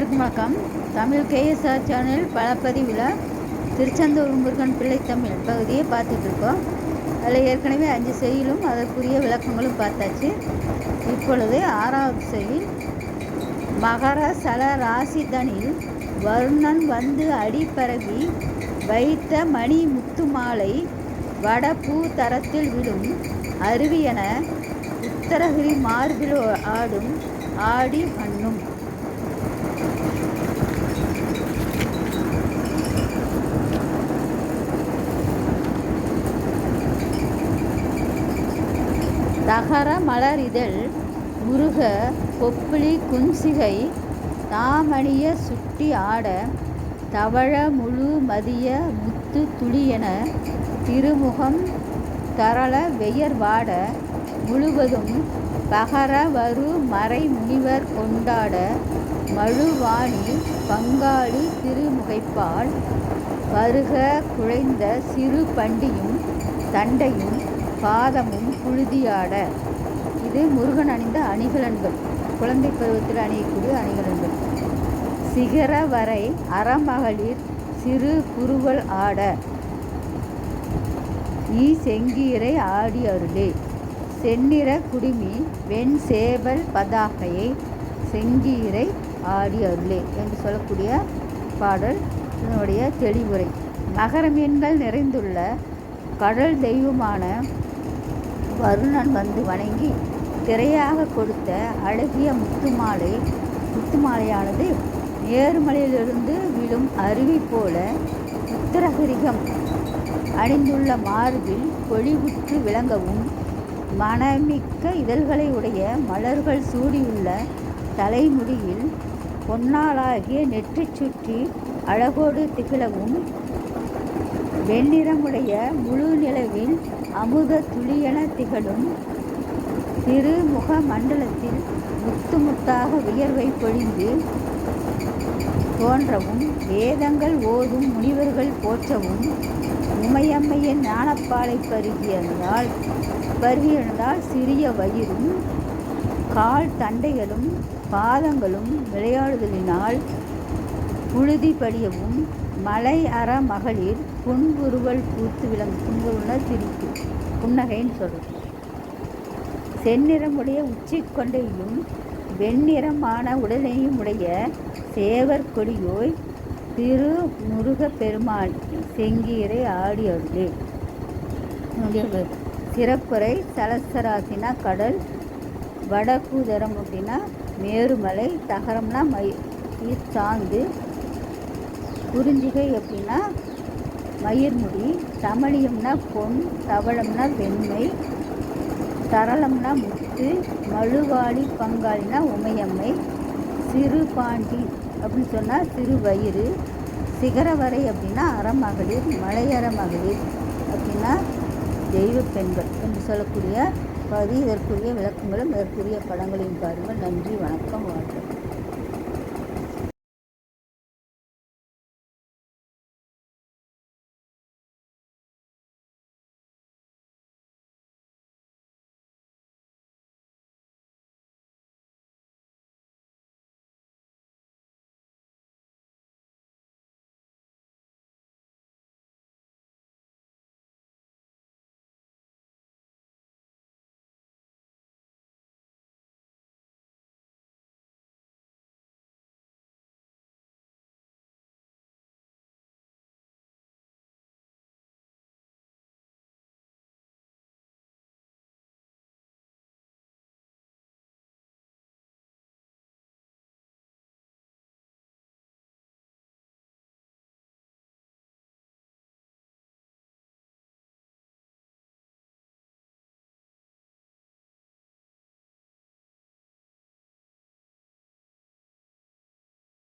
அனைவருக்கும் வணக்கம். Tamil K S R channel பலப்பதிவில் Tiruchendur Murugan பிள்ளை தமிழ் பகுதியை பார்த்துட்ருக்கோம் அதில் ஏற்கனவே அஞ்சு செய்யுளும் அதற்குரிய விளக்கங்களும் பார்த்தாச்சு. இப்பொழுது ஆறாவது செய்யில் மகர சல ராசிதனில் வருணன் வந்து அடிப்பரவி வைத்த மணி முத்து மாலை வடபூ தரத்தில் விடும் அருவியென உத்தரகிரி மார்பில் ஆடும் ஆடி மண்ணும் தகர மலர் இதழ் முருக கொப்புளி குஞ்சிகை தாமணிய சுட்டி ஆட தவழ முழு மதிய முத்து துளியென திருமுகம் தரள வெயர் வாட முழுவதும் பகர வரு மறை முனிவர் கொண்டாட மழுவாணி பங்காளி திருமுகைப்பால் வருக குழைந்த சிறு பண்டியும் தண்டையும் பாதமும் புழுதியாட. இது முருகன் அணிந்த அணிகலன்கள். குழந்தை பருவத்தில் அணியக்கூடிய அணிகலன்கள். சிகர வரை அறமகளிர் சிறு குருவல் ஆட. ஈ செங்கீரை ஆடி அருளே. செந்நிற குடுமி வெண் சேவல் பதாகையை செங்கீரை ஆடி அருளே என்று சொல்லக்கூடிய பாடல். இதனுடைய தெளிவுரை. மகர மீன்கள் நிறைந்துள்ள கடல் தெய்வமான வருணன் வந்து வணங்கி திரையாக கொடுத்த அழகிய முத்துமாலை முத்துமாலையானது ஏறுமலையிலிருந்து விழும் அருவி போல உத்தரகிரிகம் அணிந்துள்ள மார்பில் பொழிவுற்று விளங்கவும் மனமிக்க இதழ்களை உடைய மலர்கள் சூடியுள்ள தலைமுடியில் பொன்னாளாகிய நெற்றி சுற்றி அழகோடு திகழவும் வெண்ணிறமுடைய முழு நிலவில் அமுத துளியென திகழும் திருமுக மண்டலத்தில் முத்து முத்தாக வியர்வை பொழிந்து தோன்றவும் வேதங்கள் ஓதும் முனிவர்கள் போற்றவும் உமையம்மையின் ஞானப்பாலை பருகியிருந்தால் பருகியிருந்தால் சிறிய வயிறும் கால் தண்டைகளும் பாதங்களும் விளையாடுதலினால் புழுதி படியவும் மலை அற மகளிர் புன்புருவல் பூத்து விளங்கும் புன்புருவல்னா சிரிப்பு. புன்னகைன்னு சொல்கிறது செந்நிறமுடைய உச்சி கொண்டையும் வெண்ணிறமான உடலையும் உடைய சேவர் கொடியோய் திரு முருக பெருமாள் செங்கீரை ஆடி அருளே. சிறப்புரை சலசராசினா கடல் வடக்குதரம் அப்படின்னா மேருமலை தகரம்னா மை சாந்து குறிஞ்சிகை அப்படின்னா மயிர்முடி தமிழியம்னா பொன் தவளம்னா வெண்மை தரளம்னா முத்து மழுவாளி பங்காளினா உமையம்மை சிறு பாண்டி அப்படின்னு சொன்னால் சிறு வயிறு சிகரவரை அப்படின்னா அறமகளிர் மலையற மகளிர் அப்படின்னா தெய்வ பெண்கள் என்று சொல்லக்கூடிய பகுதி இதற்குரிய விளக்கங்களும் இதற்குரிய படங்களையும் பாருங்கள். நன்றி வணக்கம் வாழ்க்கை